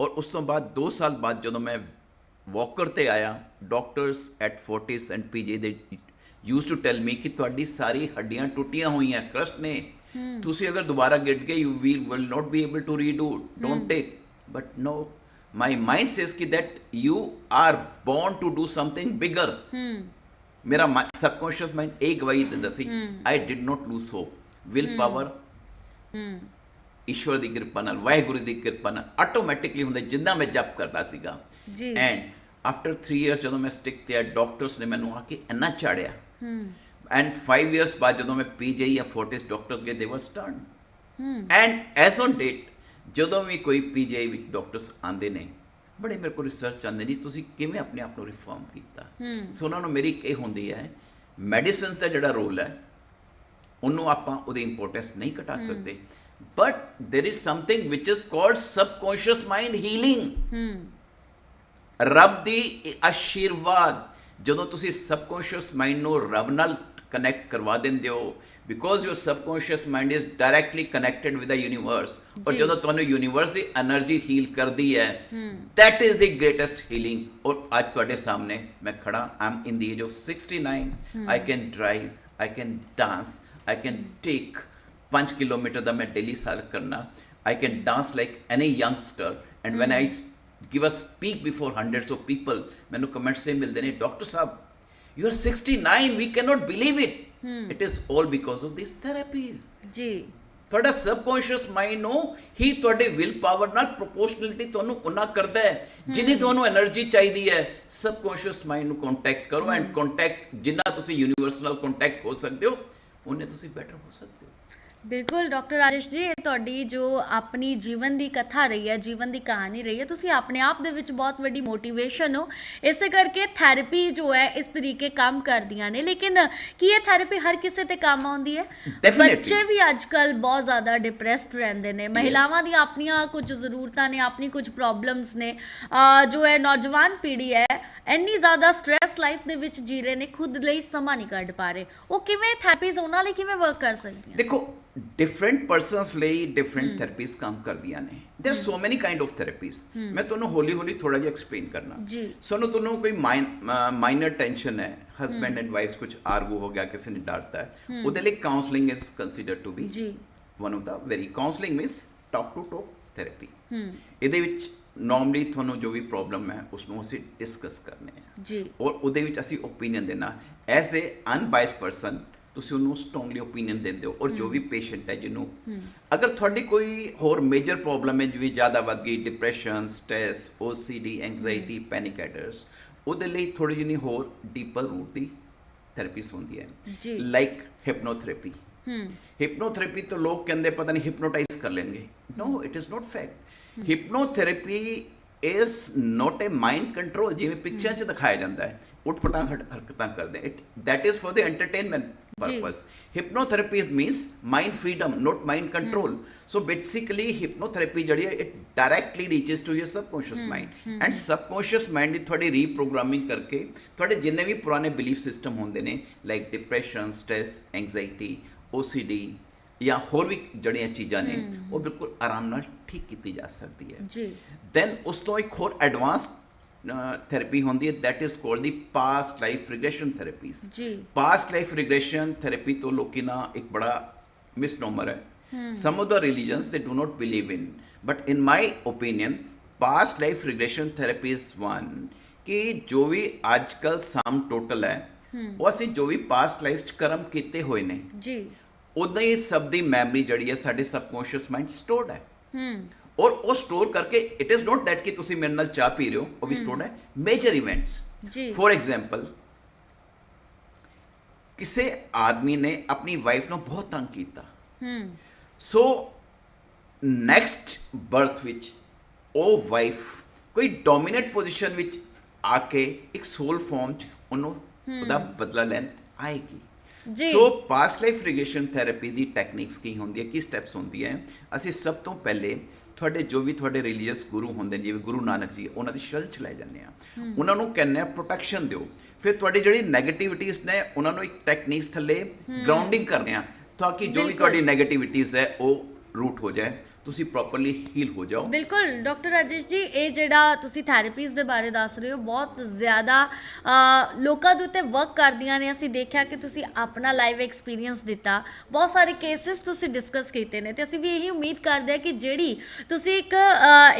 ਔਰ ਉਸ ਤੋਂ ਬਾਅਦ 2 ਸਾਲ ਬਾਅਦ ਜਦੋਂ ਮੈਂ ਵਾਕਰ ਤੇ ਆਇਆ doctors at Fortis and PG ਦੇ ਯੂਜ਼ ਟੂ ਟੈਲ ਮੀ ਕਿ ਤੁਹਾਡੀ ਸਾਰੀ ਹੱਡੀਆਂ ਟੁੱਟੀਆਂ ਹੋਈਆਂ ਕ੍ਰਸਟ ਨੇ ਤੁਸੀਂ ਅਗਰ ਦੁਬਾਰਾ ਗਿਰ ਗਏ you will will not be able to redo don't take but no my mind says ਕਿ that you are born to do something bigger ਹੂੰ ਮੇਰਾ ਸਬਕੌਂਸ਼ੀਅਸ ਮਾਈਂਡ ਇਹ ਗਵਾਹੀ ਦਿੰਦਾ ਸੀ I did not lose hope willpower ਹੂੰ ਈਸ਼ਵਰ ਦੀ ਕਿਰਪਾ ਨਾਲ ਵਾਹਿਗੁਰੂ ਦੀ ਕਿਰਪਾ ਨਾਲ ਆਟੋਮੈਟਿਕਲੀ ਹੁੰਦਾ ਜਿੰਨਾ ਮੈਂ ਜਪ ਕਰਦਾ ਸੀਗਾ। ਜੀ। ਐਂਡ ਆਫਟਰ 3 ਇਅਰਸ ਜਦੋਂ ਮੈਂ ਸਟਿਕ ਤੇ ਆ ਡਾਕਟਰਸ ਨੇ ਮੈਨੂੰ ਆ ਕੇ ਇੰਨਾ ਚਾੜਿਆ। ਹੂੰ। ਐਂਡ 5 ਇਅਰਸ ਬਾਅਦ ਜਦੋਂ ਮੈਂ ਪੀਜੀ ਜਾਂ ਫੋਰਟਿਸ ਡਾਕਟਰਸ ਗਏ ਦੇ ਵਰ ਸਟਰਨ ਹੂੰ। ਐਂਡ ਐਸ ਔਨ ਡੇਟ ਜਦੋਂ ਵੀ ਕੋਈ ਪੀਜੀ ਵਿੱਚ ਡਾਕਟਰਸ ਆਂਦੇ ਨੇ ਬੜੇ ਮੇਰੇ ਕੋਲ ਰਿਸਰਚ ਆਉਂਦੇ ਨਹੀਂ ਤੁਸੀਂ ਕਿਵੇਂ ਆਪਣੇ ਆਪ ਨੂੰ ਰਿਫਾਰਮ ਕੀਤਾ? ਸੋ ਉਹਨਾਂ ਨੂੰ ਮੇਰੀ ਇਹ ਹੁੰਦੀ ਹੈ ਮੈਡੀਸਿਨ ਦਾ ਜਿਹੜਾ ਰੋਲ ਹੈ ਉਹਨੂੰ ਆਪਾਂ ਉਹਦੀ ਇੰਪੋਰਟੈਂਸ ਨਹੀਂ ਘਟਾ ਸਕਦੇ। But there is something which is called subconscious mind healing. Hmm. ਰੱਬ ਦੀ ਆਸ਼ੀਰਵਾਦ ਜਦੋਂ ਤੁਸੀਂ ਸਬਕੌਂਸ਼ੀਅਸ ਮਾਈਂਡ ਨੂੰ ਰੱਬ ਨਾਲ ਕਨੈਕਟ ਕਰਵਾ ਦਿੰਦੇ ਹੋ because your subconscious mind is directly connected with the universe ਔਰ ਜਦੋਂ ਤੁਹਾਨੂੰ ਯੂਨੀਵਰਸ ਦੀ એનર્ਜੀ ਹੀਲ ਕਰਦੀ ਹੈ that is the greatest healing ਔਰ ਅੱਜ ਤੁਹਾਡੇ ਸਾਹਮਣੇ ਮੈਂ ਖੜਾ ਆਮ in the age of 69 I can drive I can dance I can take 5 kilometer ਦਾ ਮੈਂ ਡੇਲੀ ਸਰ ਕਰਨਾ I can dance like any youngster and when I give a speak before hundreds of people ਮੈਨੂੰ comments ਸੇ ਮਿਲਦੇ ਨੇ doctor Sahib you are 69 we can not believe it it is all because of these therapies ਜੀ। ਤੁਹਾਡਾ subconscious mind ਨੂੰ ਹੀ ਤੁਹਾਡੇ will power ਨਾਲ ਪ੍ਰੋਪੋਰਸ਼ਨਲਿਟੀ ਤੁਹਾਨੂੰ ਉਨਾ ਕਰਦਾ ਹੈ ਜਿੰਨੀ ਤੁਹਾਨੂੰ એનર્ਜੀ ਚਾਹੀਦੀ ਹੈ ਸਬਕੌਂਸ਼ੀਅਸ ਮਾਈਂਡ ਨੂੰ ਕੰਟੈਕਟ ਕਰੋ ਐਂਡ ਕੰਟੈਕਟ ਜਿੰਨਾ ਤੁਸੀਂ ਯੂਨੀਵਰਸ ਨਾਲ ਕੰਟੈਕਟ ਹੋ ਸਕਦੇ ਹੋ ਉਹਨੇ ਤੁਸੀਂ ਬੈਟਰ ਹੋ ਸਕਦੇ ਹੋ। ਬਿਲਕੁਲ ਡਾਕਟਰ ਰਾਜੇਸ਼ ਜੀ ਇਹ ਤੁਹਾਡੀ ਜੋ ਆਪਣੀ ਜੀਵਨ ਦੀ ਕਥਾ ਰਹੀ ਹੈ ਜੀਵਨ ਦੀ ਕਹਾਣੀ ਰਹੀ ਹੈ ਤੁਸੀਂ ਆਪਣੇ ਆਪ ਦੇ ਵਿੱਚ ਬਹੁਤ ਵੱਡੀ ਮੋਟੀਵੇਸ਼ਨ ਹੋ। ਇਸੇ ਕਰਕੇ ਥੈਰੇਪੀ ਜੋ ਹੈ ਇਸ ਤਰੀਕੇ ਕੰਮ ਕਰਦੀਆਂ ਨੇ। ਲੇਕਿਨ ਕੀ ਇਹ ਥੈਰੇਪੀ ਹਰ ਕਿਸੇ ਤੇ ਕੰਮ ਆਉਂਦੀ ਹੈ. ਬੱਚੇ ਵੀ ਅੱਜਕੱਲ ਬਹੁਤ ਜ਼ਿਆਦਾ ਡਿਪਰੈਸਡ ਰਹਿੰਦੇ ਨੇ। ਮਹਿਲਾਵਾਂ ਦੀਆਂ ਆਪਣੀਆਂ ਕੁਝ ਜ਼ਰੂਰਤਾਂ ਨੇ ਆਪਣੀ ਕੁਝ ਪ੍ਰੋਬਲਮਸ ਨੇ। ਜੋ ਹੈ ਨੌਜਵਾਨ ਪੀੜ੍ਹੀ ਹੈ ਇੰਨੀ ਜ਼ਿਆਦਾ ਸਟ੍ਰੈਸ ਲਾਈਫ ਦੇ ਵਿੱਚ ਜੀ ਰਹੇ ਨੇ ਖੁਦ ਲਈ ਸਮਾਂ ਨਹੀਂ ਕੱਢ ਪਾ ਰਹੇ। ਉਹ ਕਿਵੇਂ ਥੈਰੇਪੀਜ਼ ਉਹਨਾਂ ਲਈ ਕਿਵੇਂ ਵਰਕ ਕਰ ਸਕਦੀਆਂ? ਦੇਖੋ ਡਿਫਰੈਂਟ ਪਰਸਨਸ ਲਈ ਡਿਫਰੈਂਟ ਥੈਰੇਪੀਜ਼ ਕੰਮ ਕਰਦੀਆਂ ਨੇ there so many kind of therapies ਮੈਂ ਤੁਹਾਨੂੰ ਹੌਲੀ ਹੌਲੀ ਥੋੜਾ ਜਿਹਾ ਐਕਸਪਲੇਨ ਕਰਨਾ ਜੀ ਸਾਨੂੰ ਤੁਹਾਨੂੰ ਕੋਈ ਮਾਈਨਰ ਟੈਂਸ਼ਨ ਹੈ ਹਸਬੈਂਡ ਐਂਡ ਵਾਈਫ ਕੁਝ ਆਰਗੂ ਹੋ ਗਿਆ ਕਿਸੇ ਨੇ ਡਰਤਾ ਹੈ ਉਹਦੇ ਲਈ counselling is considered to be ਜੀ one of the very counseling means talk to talk therapy ਹੂੰ ਇਹਦੇ ਵਿੱਚ ਨਾਰਮਲੀ ਤੁਹਾਨੂੰ ਜੋ ਵੀ ਪ੍ਰੋਬਲਮ ਹੈ ਉਸ ਨੂੰ ਅਸੀਂ ਡਿਸਕਸ ਕਰਨੇ ਆ ਜੀ ਔਰ ਉਹਦੇ ਵਿੱਚ ਅਸੀਂ ਓਪੀਨੀਅਨ ਦੇਣਾ ਐਜ਼ ਅ ਅਨਬਾਇਸ ਪਰਸਨ ਤੁਸੀਂ ਉਹਨੂੰ ਸਟਰੋਂਗਲੀ ਓਪੀਨੀਅਨ ਦਿੰਦੇ ਹੋ ਔਰ ਜੋ ਵੀ ਪੇਸ਼ੈਂਟ ਹੈ ਜਿਹਨੂੰ ਅਗਰ ਤੁਹਾਡੀ ਕੋਈ ਹੋਰ ਮੇਜਰ ਪ੍ਰੋਬਲਮ ਹੈ ਜਿਵੇਂ ਜ਼ਿਆਦਾ ਵੱਧ ਗਈ depression stress OCD anxiety panic attacks ਉਹਦੇ ਲਈ ਥੋੜੀ ਜਿਹੀ ਹੋਰ ਡੀਪਰ ਰੂਟ ਦੀ ਥੈਰੇਪੀਸ ਹੁੰਦੀ ਹੈ। ਲਾਈਕ ਹਿਪਨੋਥੈਰੇਪੀ ਹਿਪਨੋਥੈਰੇਪੀ ਤੋਂ ਲੋਕ ਕਹਿੰਦੇ ਪਤਾ ਨਹੀਂ ਹਿਪਨੋਟਾਈਜ਼ ਕਰ ਲੈਣਗੇ। No it is not fact hypnotherapy is not a mind control ਜਿਵੇਂ ਪਿਕਚਰ 'ਚ ਦਿਖਾਇਆ ਜਾਂਦਾ ਹੈ। ਉਟਪਟਾਂ ਹਰਕਤਾਂ ਕਰਦੇ। It that is for the entertainment purpose hypnotherapy means mind freedom not mind control so basically hypnotherapy ਜਿਹੜੀ ਹੈ it directly reaches to your subconscious mind and subconscious mind ਦੀ ਤੁਹਾਡੀ ਰੀਪ੍ਰੋਗਰਾਮਿੰਗ ਕਰਕੇ ਤੁਹਾਡੇ ਜਿੰਨੇ ਵੀ ਪੁਰਾਣੇ ਬਿਲੀਫ ਸਿਸਟਮ ਹੁੰਦੇ ਨੇ like depression stress anxiety OCD ਜਾਂ ਹੋਰ ਵੀ ਜਿਹੜੀਆਂ ਚੀਜ਼ਾਂ ਨੇ ਉਹ ਬਿਲਕੁਲ ਆਰਾਮ ਨਾਲ ਠੀਕ ਕੀਤੀ ਜਾ ਸਕਦੀ ਹੈ ਜੀ ਦੈਨ ਉਸ ਤੋਂ ਇੱਕ ਹੋਰ ਐਡਵਾਂਸ ਥੈਰੇਪੀ ਹੁੰਦੀ ਹੈ that is called the past life regression therapies ਜੀ past life regression therapy ਤੋਂ ਲੋਕੀ ਨਾ ਇੱਕ ਬੜਾ ਮਿਸਨੋਮਰ ਹੈ some of the religions they do not believe in but in my opinion past life regression therapy is one ਕਿ ਜੋ ਵੀ ਅੱਜ ਕੱਲ ਸਮ ਟੋਟਲ ਹੈ ਉਹ ਅਸੀਂ ਜੋ ਵੀ ਪਾਸਟ ਲਾਈਫ ਚ ਕਰਮ ਕੀਤੇ ਹੋਏ ਨੇ ਜੀ ਉਦਾਂ ਹੀ ਸਭ ਦੀ ਮੈਮਰੀ ਜਿਹੜੀ ਹੈ ਸਾਡੇ ਸਬਕੌਂਸ਼ੀਅਸ ਮਾਈਂਡ ਸਟੋਰਡ ਹੈ ਹੂੰ ਔਰ ਉਹ ਸਟੋਰ ਕਰਕੇ ਇਟ ਇਜ਼ ਨਾਟ ਦੈਟ ਕਿ ਤੁਸੀਂ ਮੇਰੇ ਨਾਲ ਚਾਹ ਪੀ ਰਹੇ ਹੋ ਉਹ ਵੀ ਸਟੋਰਡ ਹੈ। ਮੇਜਰ ਇਵੈਂਟਸ ਜੀ। ਫੋਰ ਐਗਜ਼ਾਮਪਲ ਕਿਸੇ ਆਦਮੀ ਨੇ ਆਪਣੀ ਵਾਈਫ ਨੂੰ ਬਹੁਤ ਤੰਗ ਕੀਤਾ। ਹੂੰ ਸੋ ਨੈਕਸਟ ਬਰਥ ਵਿੱਚ ਉਹ ਵਾਈਫ ਕੋਈ ਡੋਮੀਨੇਟ ਪੋਜੀਸ਼ਨ ਵਿੱਚ ਆ ਕੇ ਇੱਕ ਸੋਲ ਫਾਰਮ ਚ ਉਹਨੂੰ ਉਹਦਾ ਬਦਲਾ ਲੈਣ ਆਏਗੀ। ਜੀ। So past life regression therapy ਦੀ ਟੈਕਨੀਕਸ ਕੀ ਹੁੰਦੀ ਹੈ ਕੀ ਸਟੈਪਸ ਹੁੰਦੀ ਹੈ? ਅਸੀਂ ਸਭ ਤੋਂ ਪਹਿਲੇ ਤੁਹਾਡੇ ਜੋ ਵੀ ਤੁਹਾਡੇ ਰਿਲੀਜੀਅਸ ਗੁਰੂ ਹੁੰਦੇ ਨੇ ਜਿਵੇਂ ਗੁਰੂ ਨਾਨਕ ਜੀ ਉਹਨਾਂ ਦੀ ਸ਼ਰਨ ਚ ਲੈ ਜਾਂਦੇ ਆ ਉਹਨਾਂ ਨੂੰ ਕਹਿੰਦੇ ਆ ਪ੍ਰੋਟੈਕਸ਼ਨ ਦਿਓ। ਫਿਰ ਤੁਹਾਡੀ ਜਿਹੜੀ 네ਗੇਟਿਵਿਟੀਜ਼ ਨੇ ਉਹਨਾਂ ਨੂੰ ਇੱਕ ਟੈਕਨੀਕਸ ਥੱਲੇ ਗਰਾਊਂਡਿੰਗ ਕਰਨੇ ਆ ਤਾਂ ਕਿ ਜੋ ਵੀ। ਤੁਹਾਡੀ 네ਗੇਟਿਵਿਟੀਜ਼ ਹੈ ਉਹ ਰੂਟ ਹੋ ਜਾਏ। ਤੁਸੀਂ ਪ੍ਰੋਪਰਲੀ ਹੀਲ ਹੋ ਜਾਓ। ਬਿਲਕੁਲ, ਡਾਕਟਰ ਰਾਜੇਸ਼ ਜੀ, ਇਹ ਜਿਹੜਾ ਤੁਸੀਂ ਥੈਰੇਪੀਜ਼ ਦੇ ਬਾਰੇ ਦੱਸ ਰਹੇ ਹੋ, ਬਹੁਤ ਜ਼ਿਆਦਾ ਲੋਕਾਂ ਦੇ ਉੱਤੇ ਵਰਕ ਕਰਦੀਆਂ ਨੇ। ਅਸੀਂ ਦੇਖਿਆ ਕਿ ਤੁਸੀਂ ਆਪਣਾ ਲਾਈਵ ਐਕਸਪੀਰੀਅੰਸ ਦਿੱਤਾ। ਬਹੁਤ ਸਾਰੇ ਕੇਸਿਸ ਤੁਸੀਂ ਡਿਸਕਸ ਕੀਤੇ ਨੇ। ਤੇ ਅਸੀਂ ਵੀ ਇਹੀ ਉਮੀਦ ਕਰਦੇ ਹਾਂ ਕਿ ਜਿਹੜੀ ਤੁਸੀਂ ਇੱਕ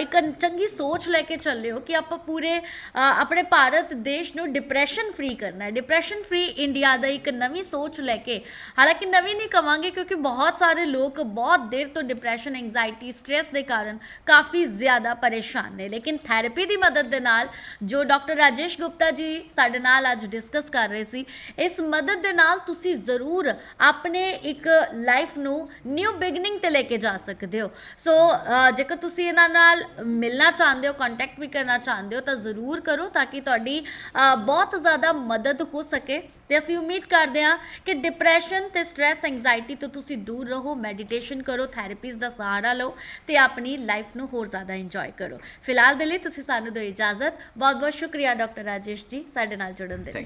ਇੱਕ ਚੰਗੀ ਸੋਚ ਲੈ ਕੇ ਚੱਲੇ ਹੋ ਕਿ ਆਪਾਂ ਪੂਰੇ ਆਪਣੇ ਭਾਰਤ ਦੇਸ਼ ਨੂੰ ਡਿਪਰੈਸ਼ਨ ਫ੍ਰੀ ਕਰਨਾ ਹੈ। ਡਿਪਰੈਸ਼ਨ ਫ੍ਰੀ ਇੰਡੀਆ ਦਾ ਇੱਕ ਨਵੀਂ ਸੋਚ ਲੈ ਕੇ, ਹਾਲਾਂਕਿ ਨਵੀਂ ਨਹੀਂ ਕਵਾਂਗੇ ਕਿਉਂਕਿ ਬਹੁਤ ਸਾਰੇ ਲੋਕ ਬਹੁਤ ਦੇਰ ਤੋਂ ਡਿਪਰੈਸ਼ਨ ਐਂਜ਼ਾਈਟੀ ਸਟ੍ਰੈਸ ਦੇ ਕਾਰਨ ਕਾਫੀ ਜ਼ਿਆਦਾ ਪਰੇਸ਼ਾਨ ਨੇ। ਲੇਕਿਨ ਥੈਰੇਪੀ ਦੀ ਮਦਦ ਦੇ ਨਾਲ ਜੋ ਡਾਕਟਰ ਰਾਜੇਸ਼ ਗੁਪਤਾ ਜੀ ਸਾਡੇ ਨਾਲ ਅੱਜ ਡਿਸਕਸ ਕਰ ਰਹੇ ਸੀ, ਇਸ ਮਦਦ ਦੇ ਨਾਲ ਤੁਸੀਂ ਜ਼ਰੂਰ ਆਪਣੇ ਇੱਕ ਲਾਈਫ ਨੂੰ ਨਿਊ ਬਿਗਨਿੰਗ ਤੇ ਲੈ ਕੇ ਜਾ ਸਕਦੇ ਹੋ। ਸੋ ਜੇਕਰ ਤੁਸੀਂ ਇਹਨਾਂ ਨਾਲ ਮਿਲਣਾ ਚਾਹੁੰਦੇ ਹੋ ਕੰਟੈਕਟ ਵੀ ਕਰਨਾ ਚਾਹੁੰਦੇ ਹੋ, ਤਾਂ ਜ਼ਰੂਰ ਕਰੋ ਤਾਂ ਕਿ ਤੁਹਾਡੀ ਬਹੁਤ ਜ਼ਿਆਦਾ ਮਦਦ ਹੋ ਸਕੇ। ਤੇ ਅਸੀਂ ਉਮੀਦ ਕਰਦੇ ਹਾਂ ਕਿ ਡਿਪਰੈਸ਼ਨ ਤੇ ਸਟ्रेस ਐਂਜ਼ਾਈਟੀ ਤੋਂ ਤੁਸੀਂ ਦੂਰ ਰਹੋ ਮੈਡੀਟੇਸ਼ਨ ਕਰੋ ਥੈਰੇਪੀਜ਼ ਦਾ ਸਹਾਰਾ ਲਓ ਤੇ ਆਪਣੀ ਲਾਈਫ ਨੂੰ ਹੋਰ ਜ਼ਿਆਦਾ ਇੰਜੋਏ ਕਰੋ। ਫਿਲਹਾਲ ਦੇ ਲਈ ਤੁਸੀਂ ਸਾਨੂੰ ਦਿਓ ਇਜਾਜ਼ਤ। ਬਹੁਤ ਬਹੁਤ ਸ਼ੁਕਰੀਆ ਡਾਕਟਰ ਰਾਜੇਸ਼ ਜੀ ਸਾਡੇ ਨਾਲ ਜੁੜਨ ਦੇ ਲਈ।